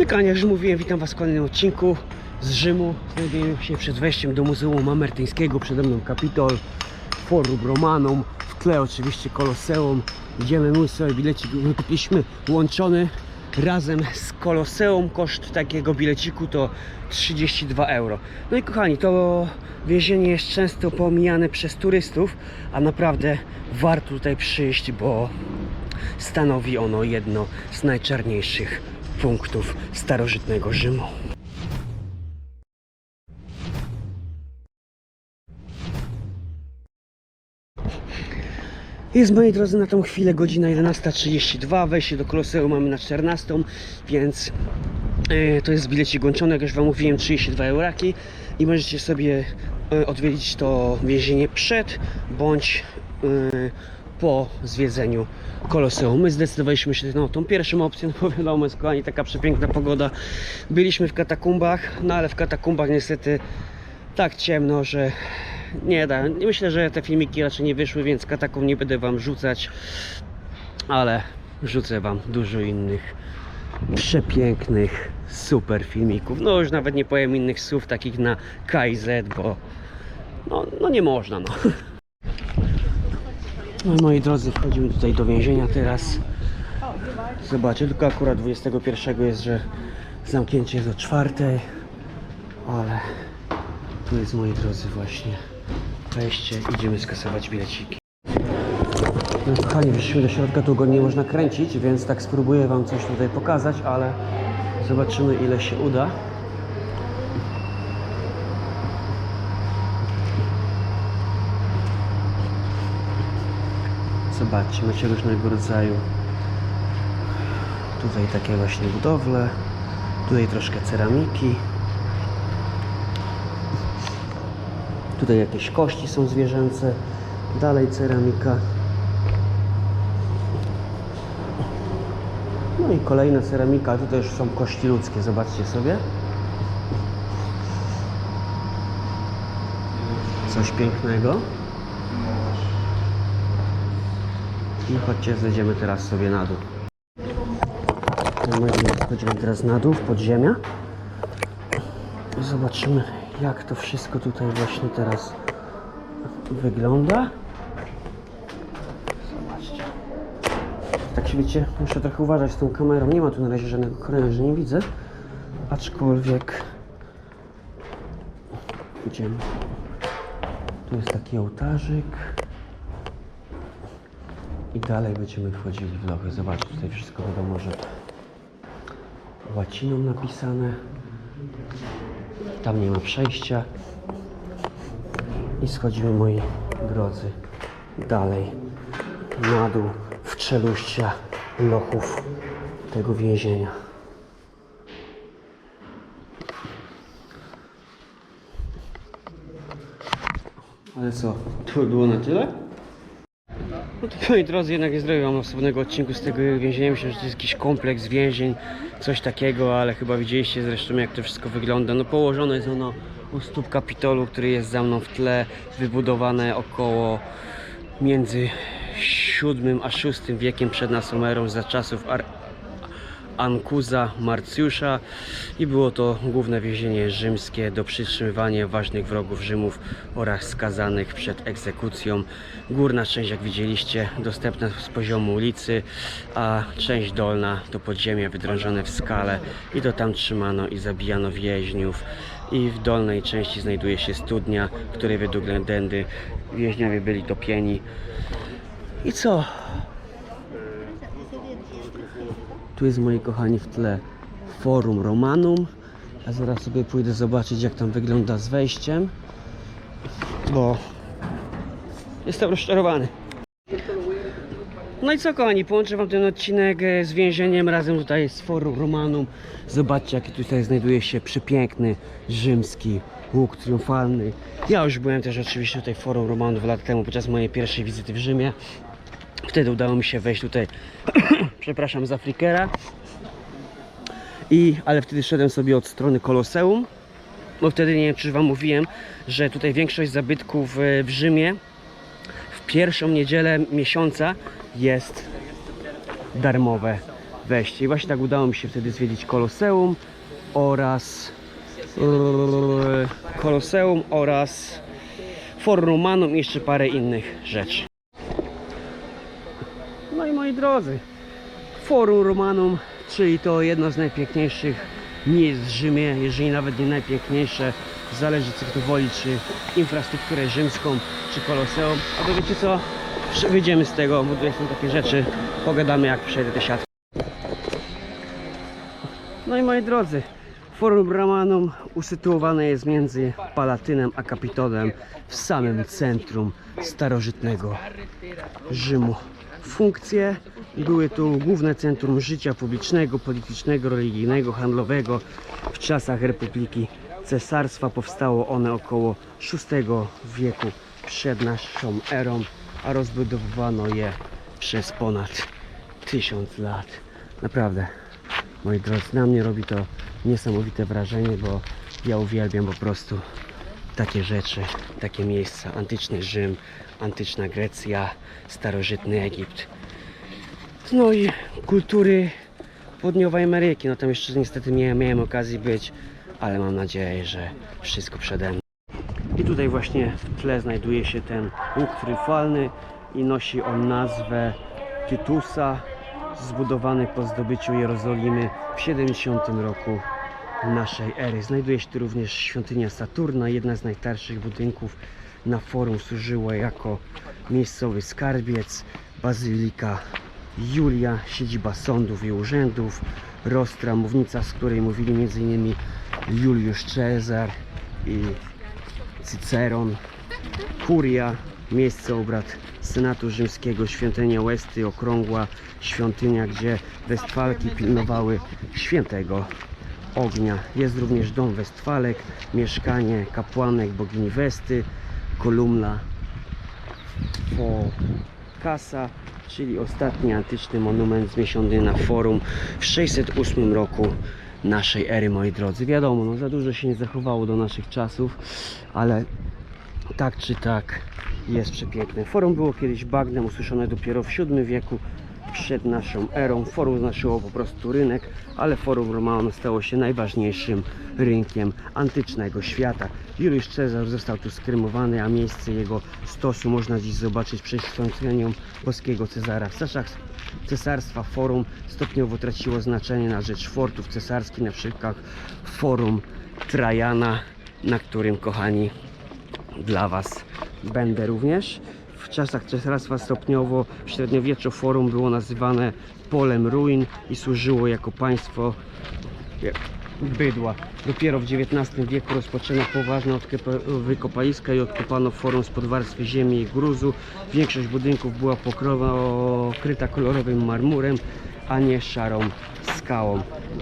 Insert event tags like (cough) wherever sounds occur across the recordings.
Tylko już mówiłem, witam Was w kolejnym odcinku z Rzymu. Znajdujemy się przed wejściem do Muzeum Mamertyńskiego. Przede mną Kapitol, Forum Romanum, w tle oczywiście Koloseum. Idziemy, mój sobie bilecik wykupiliśmy łączony razem z Koloseum. Koszt takiego bileciku to 32 euro. No i kochani, to więzienie jest często pomijane przez turystów, a naprawdę warto tutaj przyjść, bo stanowi ono jedno z najczarniejszych punktów starożytnego Rzymu. Jest moi drodzy na tą chwilę godzina 11.32, wejście do Koloseum mamy na 14, więc e, to jest bilecik łączony, jak już Wam mówiłem, 32 euraki. I możecie sobie e, odwiedzić to więzienie przed bądź e, po zwiedzeniu Koloseum. My zdecydowaliśmy się na tą pierwszą opcję, no bo wiadomo, jest kochani taka przepiękna pogoda. Byliśmy w katakumbach, no ale w katakumbach niestety tak ciemno, że nie da. Myślę, że te filmiki raczej nie wyszły, więc katakumb nie będę Wam rzucać, ale rzucę Wam dużo innych przepięknych, super filmików. No już nawet nie powiem innych słów takich na KZ, bo no, no nie można, no. No moi drodzy, wchodzimy tutaj do więzienia teraz. Zobaczę, tylko akurat 21 jest, że zamknięcie jest o czwartej, ale tu jest moi drodzy właśnie wejście, idziemy skasować bileciki. No kochani, wyszliśmy do środka, tu go nie można kręcić, więc tak spróbuję Wam coś tutaj pokazać, ale zobaczymy ile się uda. Zobaczcie, macie różnego rodzaju tutaj takie właśnie budowle, tutaj troszkę ceramiki, tutaj jakieś kości są zwierzęce, dalej ceramika. No i kolejna ceramika, tutaj już są kości ludzkie, zobaczcie sobie. Coś pięknego. I chodźcie, zejdziemy teraz sobie na dół. Chodzimy teraz na dół, w podziemia. I zobaczymy, jak to wszystko tutaj właśnie teraz wygląda. Zobaczcie. Tak się wiecie, muszę trochę uważać z tą kamerą. Nie ma tu na razie żadnego kręży, nie widzę. Aczkolwiek idziemy. Tu jest taki ołtarzyk. Dalej będziemy wchodzili w lochy. Zobaczcie, tutaj wszystko wiadomo, że łaciną napisane. Tam nie ma przejścia. I schodzimy, moi drodzy, dalej na dół w czeluścia lochów tego więzienia. Ale co, to było na tyle? No moi drodzy, jednak nie zrobię wam osobnego odcinku z tego więzienia. Myślę, że to jest jakiś kompleks więzień, coś takiego, ale chyba widzieliście zresztą jak to wszystko wygląda. No położone jest ono u stóp Kapitolu, który jest za mną w tle, wybudowane około między VII a VI wiekiem przed naszą erą, za czasów Ankuza Marcjusza i było to główne więzienie rzymskie do przytrzymywania ważnych wrogów Rzymów oraz skazanych przed egzekucją. Górna część, jak widzieliście, dostępna z poziomu ulicy, a część dolna to podziemia wydrążone w skale i to tam trzymano i zabijano więźniów. I w dolnej części znajduje się studnia, której według legendy więźniowie byli topieni. I co? Tu jest, moi kochani, w tle Forum Romanum. Ja zaraz sobie pójdę zobaczyć, jak tam wygląda z wejściem, bo jestem rozczarowany. No i co, kochani, połączę Wam ten odcinek z więzieniem razem tutaj z Forum Romanum. Zobaczcie, jaki tutaj znajduje się przepiękny rzymski łuk triumfalny. Ja już byłem też oczywiście tutaj w Forum Romanum lat temu podczas mojej pierwszej wizyty w Rzymie. Wtedy udało mi się wejść tutaj, (clears throat) przepraszam, z Afrikera. I, ale wtedy szedłem sobie od strony Koloseum, bo wtedy nie wiem, czy Wam mówiłem, że tutaj większość zabytków e, w Rzymie w pierwszą niedzielę miesiąca jest darmowe wejście. I właśnie tak udało mi się wtedy zwiedzić Koloseum oraz e, Koloseum oraz Forum Romanum i jeszcze parę innych rzeczy. I moi drodzy, Forum Romanum, czyli to jedno z najpiękniejszych miejsc w Rzymie, jeżeli nawet nie najpiękniejsze, zależy co kto woli, czy infrastrukturę rzymską, czy Koloseum. A to wiecie co? Wyjdziemy z tego, bo tutaj są takie rzeczy, pogadamy jak przejdę te siatki. No i moi drodzy, Forum Romanum usytuowane jest między Palatynem a Kapitolem w samym centrum starożytnego Rzymu. Funkcje były tu główne centrum życia publicznego, politycznego, religijnego, handlowego. W czasach Republiki Cesarstwa powstało one około VI wieku przed naszą erą, a rozbudowano je przez ponad tysiąc lat. Naprawdę, moi drodzy, na mnie robi to niesamowite wrażenie, bo ja uwielbiam po prostu takie rzeczy, takie miejsca. Antyczny Rzym, antyczna Grecja, starożytny Egipt. No i kultury południowej Ameryki. No tam jeszcze niestety nie miałem okazji być, ale mam nadzieję, że wszystko przede mną. I tutaj właśnie w tle znajduje się ten łuk tryfalny i nosi on nazwę Tytusa, zbudowany po zdobyciu Jerozolimy w 70 roku naszej ery. Znajduje się tu również świątynia Saturna, jedna z najstarszych budynków na forum służyła jako miejscowy skarbiec, bazylika Julia, siedziba sądów i urzędów, rostra, mównica, z której mówili m.in. Juliusz Cezar i Cyceron, kuria, miejsce obrad Senatu Rzymskiego, świątynia Westy, okrągła świątynia, gdzie Westfalki pilnowały świętego ognia. Jest również dom Westfalek, mieszkanie kapłanek bogini Westy, kolumna Fokasa, czyli ostatni antyczny monument zniesiony na forum w 608 roku naszej ery, moi drodzy. Wiadomo, no za dużo się nie zachowało do naszych czasów, ale tak czy tak jest przepiękne. Forum było kiedyś bagnem, usłyszone dopiero w VII wieku przed naszą erą. Forum znaczyło po prostu rynek, ale Forum Romanum stało się najważniejszym rynkiem antycznego świata. Juliusz Cezar został tu skrymowany, a miejsce jego stosu można dziś zobaczyć przed świątynią boskiego Cezara. W czasach cesarstwa Forum stopniowo traciło znaczenie na rzecz fortów cesarskich, na przykład Forum Trajana, na którym, kochani, dla Was będę również. W czasach cesarstwa stopniowo w średniowieczu forum było nazywane polem ruin i służyło jako państwo bydła. Dopiero w XIX wieku rozpoczęto poważne wykopaliska i odkopano forum spod warstwy ziemi i gruzu. Większość budynków była pokryta kolorowym marmurem, a nie szarą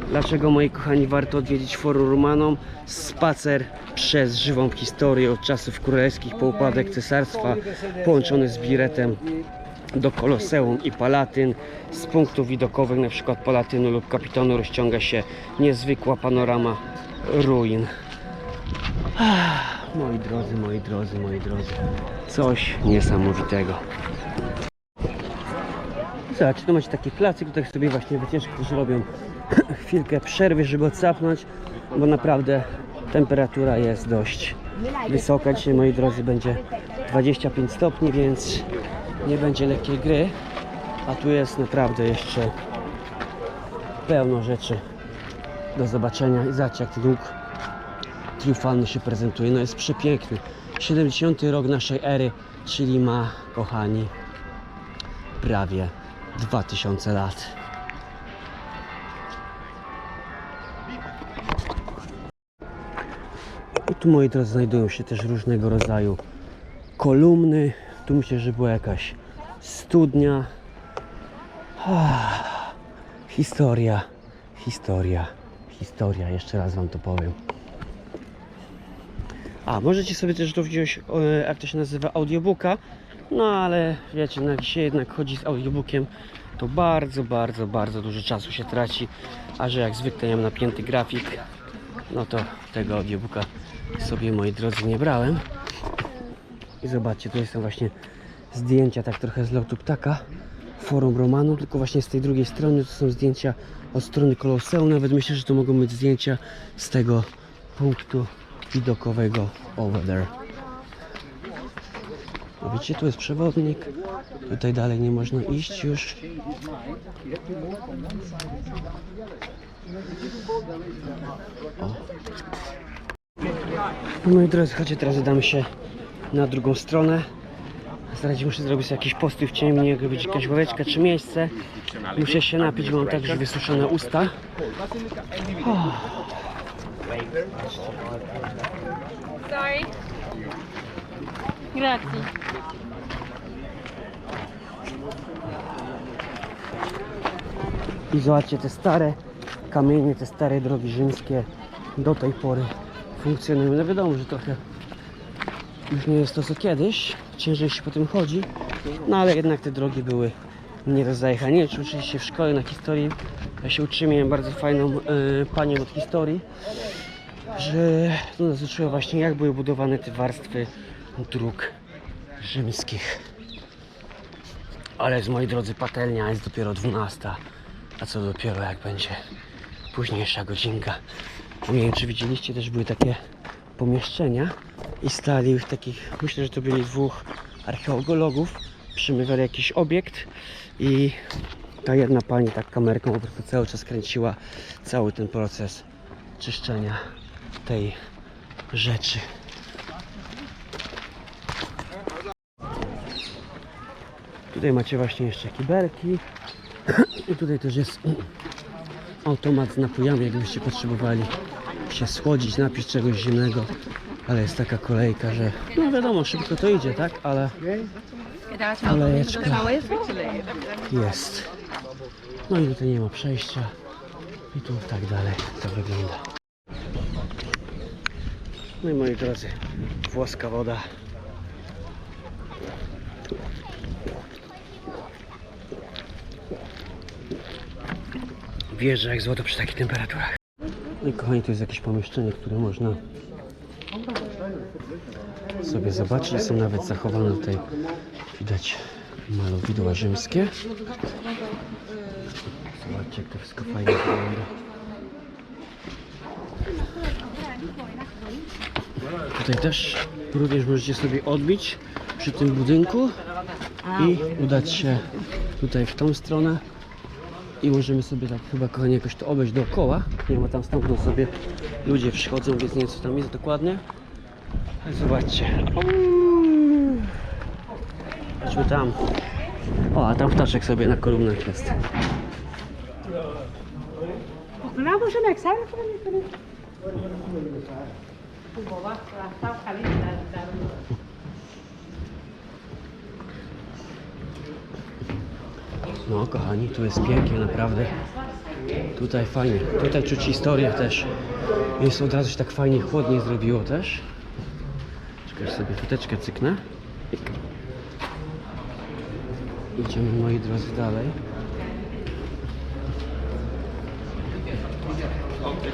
Dlaczego moi kochani warto odwiedzić Forum Romanum? Spacer przez żywą historię od czasów królewskich po upadek cesarstwa połączony z biletem do Koloseum i Palatyn. Z punktów widokowych np. Palatynu lub Kapitonu rozciąga się niezwykła panorama ruin. Ah, Moi drodzy, moi drodzy, moi drodzy, coś niesamowitego. Zobacz, tu macie taki placyk, tutaj sobie właśnie wycieczki też robią (clears throat) chwilkę przerwy, żeby odsapnąć, bo naprawdę temperatura jest dość wysoka. Dzisiaj, moi drodzy, będzie 25 stopni, więc nie będzie lekkiej gry. A tu jest naprawdę jeszcze pełno rzeczy do zobaczenia. I zobaczcie, jak ten triumfalny się prezentuje. No jest przepiękny. 70 rok naszej ery, czyli ma, kochani, prawie 2000 lat. I tu moi drodzy znajdują się też różnego rodzaju kolumny. Tu myślę, że była jakaś studnia. Ah, historia, historia, historia. Jeszcze raz wam to powiem. A, możecie sobie też to wziąć, e, jak to się nazywa, audiobooka. No ale wiecie, no jak się jednak chodzi z audiobookiem, to bardzo, bardzo, bardzo dużo czasu się traci. A że jak zwykle mam napięty grafik, no to tego audiobooka sobie, moi drodzy, nie brałem. I zobaczcie, tu są właśnie zdjęcia tak trochę z lotu ptaka. Forum Romanu, tylko właśnie z tej drugiej strony to są zdjęcia od strony Koloseum. Nawet myślę, że to mogą być zdjęcia z tego punktu widokowego over there. Widzicie, tu jest przewodnik. Tutaj dalej nie można iść już. O. No moi drodzy, chodźcie, teraz udamy się na drugą stronę. Zaraz muszę zrobić jakiś postój w ciemni, jakby być jakaś ławeczka czy miejsce. Muszę się napić, bo mam tak już wysuszone usta. Sorry. Grazie. I zobaczcie te stare kamienie, te stare drogi rzymskie do tej pory funkcjonują. No wiadomo, że trochę już nie jest to co kiedyś, ciężej się po tym chodzi, no ale jednak te drogi były nie do zajechania. Nie w szkole na historii, ja się uczyłem, bardzo fajną e, panią od historii, że no, nas uczyła właśnie jak były budowane te warstwy dróg rzymskich. Ale z moi drodzy patelnia jest dopiero 12. A co dopiero jak będzie późniejsza godzinka. Nie wiem czy widzieliście, też były takie pomieszczenia i stali w takich, myślę, że to byli dwóch archeologów, przymywali jakiś obiekt i ta jedna pani tak kamerką po prostu cały czas kręciła cały ten proces czyszczenia tej rzeczy. Tutaj macie właśnie jeszcze kibelki. I tutaj też jest automat z napojami, jakbyście potrzebowali się słodzić, napić czegoś zimnego. Ale jest taka kolejka, że no wiadomo, szybko to idzie, tak? Ale kolejeczka jest. No i tutaj nie ma przejścia. I tu tak dalej to wygląda. No i moi drodzy, włoska woda. Wjeżdża jak złoto przy takich temperaturach. No i kochani, to jest jakieś pomieszczenie, które można sobie zobaczyć. Są nawet zachowane tutaj, widać malowidła rzymskie. Zobaczcie, jak to wszystko fajnie wygląda. Tutaj też również możecie sobie odbić przy tym budynku i udać się tutaj w tą stronę i możemy sobie tak chyba kochani jakoś to obejść dookoła. Nie ma tam stamtąd sobie ludzie przychodzą, więc nie wiem co tam jest dokładnie. Ale Zobaczcie. Chodźmy tam. O, a tam ptaszek sobie na kolumnach jest. Bravo, je m'accélère, je vais No kochani, tu jest pięknie naprawdę. Tutaj fajnie. Tutaj czuć historię też. Jest od razu się tak fajnie chłodniej zrobiło też. Czekaj, sobie wtyczkę cyknę. Idziemy moi drodzy dalej.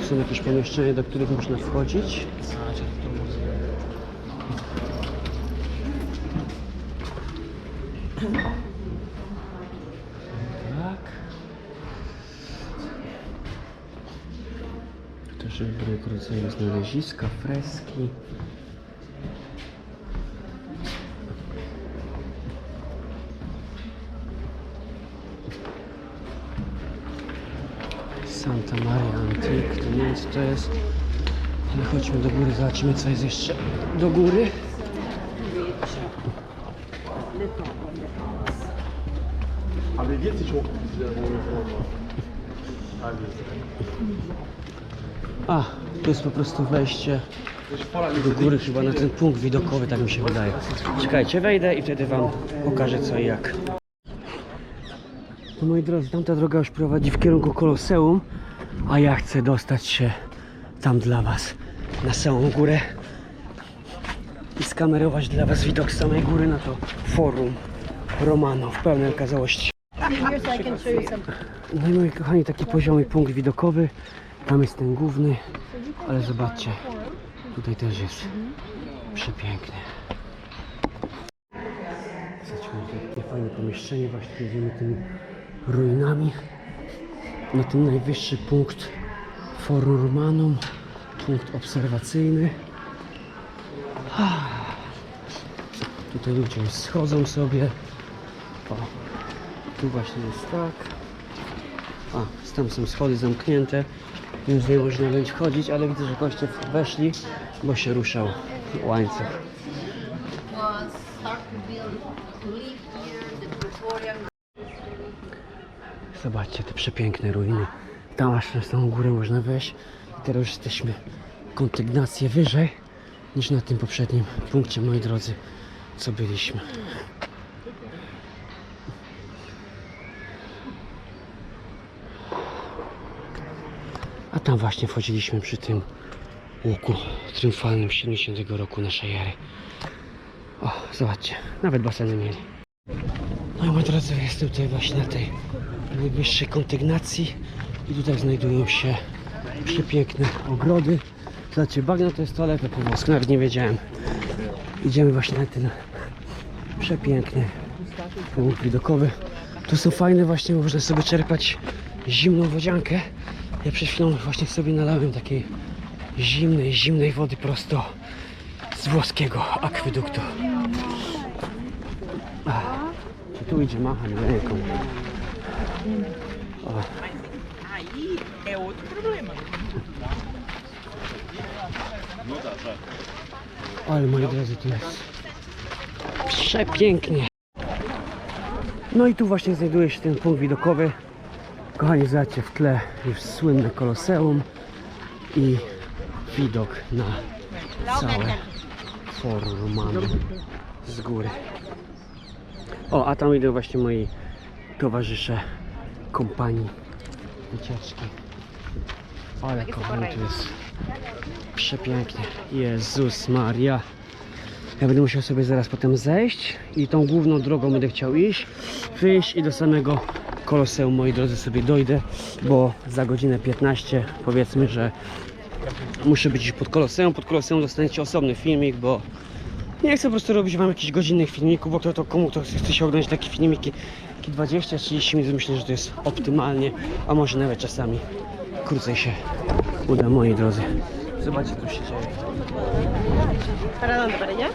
Są jakieś pomieszczenia, do których można wchodzić. Tak. Różnego rodzaju znaleziska, freski. Santa Maria Antique, to nie wiem co to jest. Ale chodźmy do góry, zobaczymy co jest jeszcze do góry. Ale więcej członków widzę, A, tu jest po prostu wejście do góry chyba na ten punkt widokowy, tak mi się wydaje. Czekajcie, wejdę i wtedy wam pokażę co i jak. No moi drodzy, tamta droga już prowadzi w kierunku Koloseum, a ja chcę dostać się tam dla was, na samą górę i skamerować dla was widok z samej góry na to forum Romano w pełnej okazałości. No i moi kochani, taki poziomy punkt widokowy. Tam jest ten główny, ale zobaczcie, tutaj też jest przepięknie. Zobaczmy, jakie fajne pomieszczenie, właśnie jedziemy tymi ruinami na ten najwyższy punkt Forum Romanum, punkt obserwacyjny. Ah. Tutaj ludzie schodzą sobie. O, tu właśnie jest tak. A, tam są schody zamknięte, więc nie można będzie chodzić, ale widzę, że goście weszli, bo się ruszał łańcuch. Zobaczcie te przepiękne ruiny. Tam aż na tą górę można wejść. I teraz już jesteśmy kontygnację wyżej niż na tym poprzednim punkcie, moi drodzy, co byliśmy. Tam właśnie wchodziliśmy przy tym łuku triumfalnym 70 roku naszej ery. O, zobaczcie, nawet baseny mieli. No i moi drodzy, jestem tutaj właśnie na tej najwyższej kondygnacji i tutaj znajdują się przepiękne ogrody. Zobaczcie, bagno to jest toaleta po włosku, nawet nie wiedziałem. Idziemy właśnie na ten przepiękny punkt widokowy. Tu są fajne właśnie, można sobie czerpać zimną wodziankę. Ja przed chwilą właśnie sobie nalałem takiej zimnej, zimnej wody prosto z włoskiego akweduktu. Czy tu idzie machać ręką? Ale moi drodzy, tu jest przepięknie. No i tu właśnie znajduje się ten punkt widokowy. Kochani, zobaczcie w tle już słynne koloseum i widok na całe Forum Romanum z góry. O, a tam idą właśnie moi towarzysze kompanii wycieczki. Ale kochani, tu jest przepięknie. Jezus Maria. Ja będę musiał sobie zaraz potem zejść i tą główną drogą będę chciał iść, wyjść i do samego Koloseum, moi drodzy, sobie dojdę, bo za godzinę 15 powiedzmy, że muszę być pod Koloseum. Pod Koloseum dostaniecie osobny filmik, bo nie chcę po prostu robić wam jakichś godzinnych filmików, bo to, to komu kto chce się oglądać takie filmiki, takie 20-30 minut, myślę, że to jest optymalnie, a może nawet czasami krócej się uda, moi drodzy. Zobaczcie, co się dzieje. ¿Para dónde? ¿Para allá?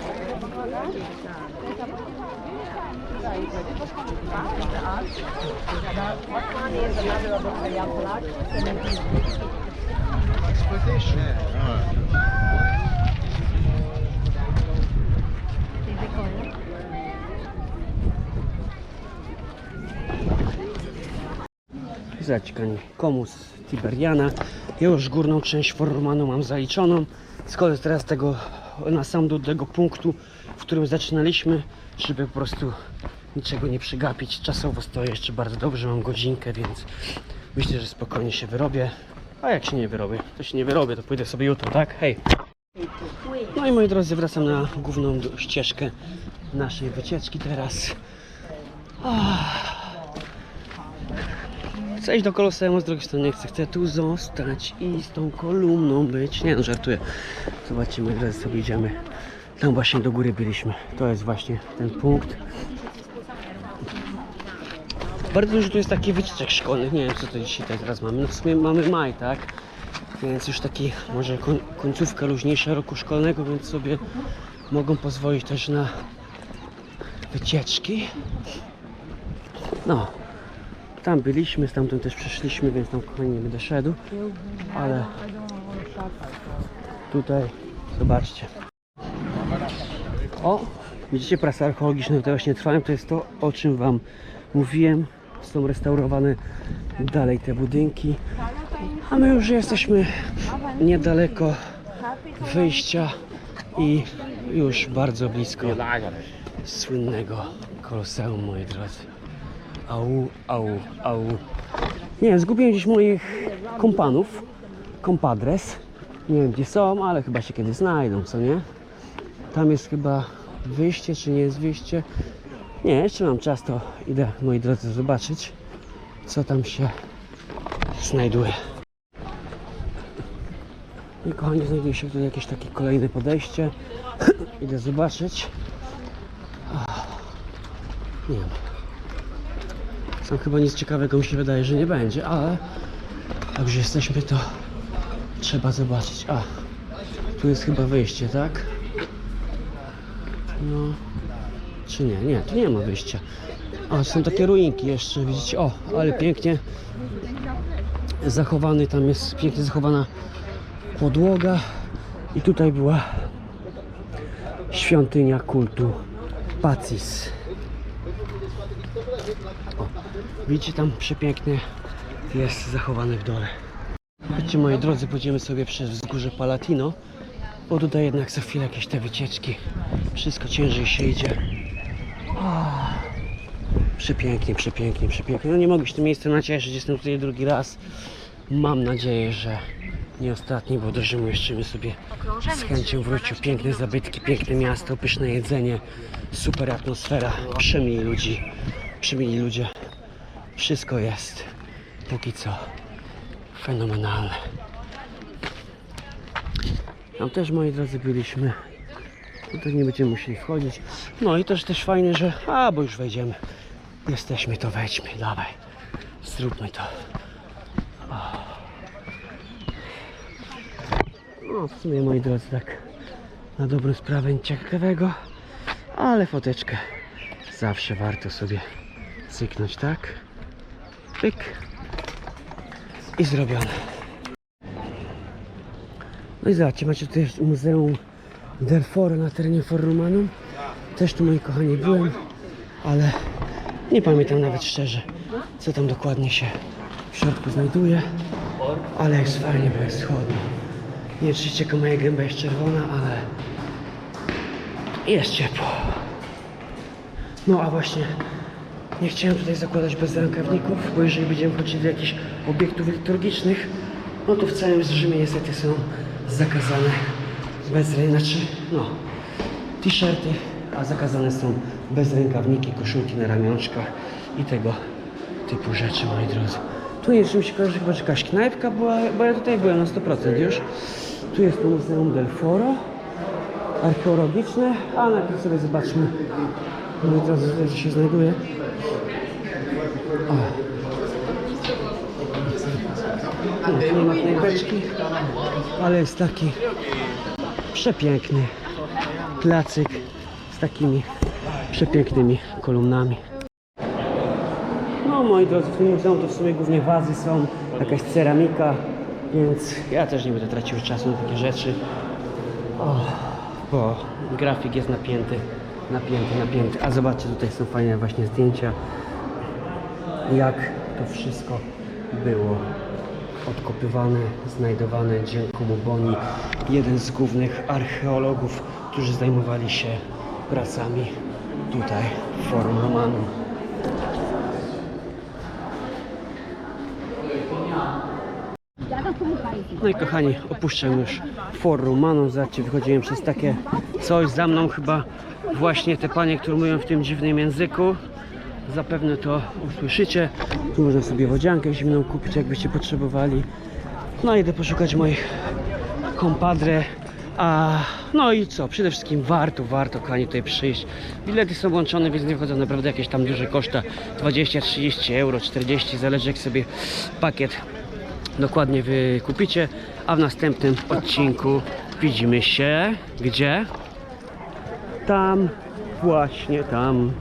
Zaćkań komus Tiberiana. Ja już górną część Formanu mam zaliczoną. Schodzę teraz tego, na sam do tego punktu, w którym zaczynaliśmy, żeby po prostu niczego nie przegapić. Czasowo stoję jeszcze bardzo dobrze, mam godzinkę, więc myślę, że spokojnie się wyrobię. A jak się nie wyrobię, to się nie wyrobię, to pójdę sobie jutro, tak? Hej! No i moi drodzy, wracam na główną ścieżkę naszej wycieczki teraz. Chcę iść do Koloseum, z drugiej strony nie chcę. Chcę tu zostać i z tą kolumną być. Nie no, żartuję. Zobaczcie, my teraz sobie idziemy. Tam właśnie do góry byliśmy. To jest właśnie ten punkt. Bardzo dużo tu jest takich wycieczek szkolnych. Nie wiem, co to dzisiaj teraz mamy. No w sumie mamy maj, tak? Więc już taki może koń, końcówka luźniejsza roku szkolnego, więc sobie mogą pozwolić też na wycieczki. No, tam byliśmy, stamtąd też przyszliśmy, więc tam kochani nie będę szedł. Ale tutaj zobaczcie. O, widzicie prasy archeologiczne tutaj właśnie trwają. To jest to, o czym Wam mówiłem. Są restaurowane dalej te budynki. A my już jesteśmy niedaleko wyjścia i już bardzo blisko słynnego koloseum, moi drodzy. Au, au, au. Nie zgubiłem gdzieś moich kompanów. Kompadres. Nie wiem gdzie są, ale chyba się kiedyś znajdą, co nie? Tam jest chyba wyjście, czy nie jest wyjście. Nie, jeszcze mam czas, to idę, moi drodzy, zobaczyć, co tam się znajduje. I kochani, znajduje się tutaj jakieś takie kolejne podejście. (clears throat) idę zobaczyć. Nie wiem. Tam chyba nic ciekawego mi się wydaje, że nie będzie, ale jak już jesteśmy, to trzeba zobaczyć. A, tu jest chyba wyjście, tak? No, czy nie? Nie, tu nie ma wyjścia. A, są takie ruinki jeszcze, widzicie? O, ale pięknie zachowany, tam jest pięknie zachowana podłoga i tutaj była świątynia kultu Pacis. O, widzicie tam przepięknie jest zachowany w dole. Chodźcie moi drodzy, pójdziemy sobie przez wzgórze Palatino, bo tutaj jednak za chwilę jakieś te wycieczki. Wszystko ciężej się idzie. Przepięknie, przepięknie, przepięknie. No nie mogę się tym miejscem nacieszyć, jestem tutaj drugi raz. Mam nadzieję, że nie ostatni, bo do Rzymu jeszcze bym sobie z chęcią wrócił. Piękne zabytki, piękne miasto, pyszne jedzenie, super atmosfera, przemili ludzi, przemili ludzie. Wszystko jest póki co fenomenalne. Tam też, moi drodzy, byliśmy. Tutaj nie będziemy musieli wchodzić. No i też też fajnie, że... A, bo już wejdziemy. Jesteśmy, to wejdźmy. Dawaj. Zróbmy to. No, w sumie, moi drodzy, tak na dobrą sprawę nic ciekawego, ale foteczkę zawsze warto sobie cyknąć, tak? Pyk. I zrobione. No i zobaczcie, macie tutaj Muzeum del Foro na terenie For Romanum. Też tu, moi kochani, byłem, ale nie pamiętam nawet szczerze, co tam dokładnie się w środku znajduje, ale jest fajnie, bo jest chłodno. Nie oczywiście tylko moja gęba jest czerwona, ale jest ciepło. No a właśnie nie chciałem tutaj zakładać bez rękawników, bo jeżeli będziemy chodzić do jakichś obiektów liturgicznych, no to w całym Rzymie niestety są zakazane bez znaczy no t-shirty, a zakazane są bez rękawniki, koszulki na ramionczkach i tego typu rzeczy, moi drodzy. Tu jest czymś kojarzy chyba, że jakaś knajpka była, bo ja tutaj byłem na 100% już. Tu jest to Muzeum del Foro, archeologiczne, a najpierw sobie zobaczmy, moi drodzy, tutaj się znajduje. O. Tu nie ma knajpeczki, ale jest taki przepiękny placyk z takimi przepięknymi kolumnami. No moi drodzy, w tym muzeum to w sumie głównie wazy są, jakaś ceramika, więc ja też nie będę tracił czasu na takie rzeczy. O, bo grafik jest napięty, napięty, napięty. A zobaczcie, tutaj są fajne właśnie zdjęcia, jak to wszystko było odkopywane, znajdowane Giacomo Boni, jeden z głównych archeologów, którzy zajmowali się pracami tutaj w Forum Romanum. No i kochani, opuszczam już For Romanum. Zobaczcie, wychodziłem przez takie coś. Za mną chyba właśnie te panie, które mówią w tym dziwnym języku. Zapewne to usłyszycie. Tu można sobie wodziankę zimną kupić, jakbyście potrzebowali. No idę poszukać moich kompadre. A no i co? Przede wszystkim warto, warto kochani tutaj przyjść. Bilety są łączone, więc nie wchodzą naprawdę jakieś tam duże koszta. 20, 30 euro, 40, zależy jak sobie pakiet dokładnie wykupicie. A w następnym odcinku widzimy się gdzie? Tam, właśnie tam.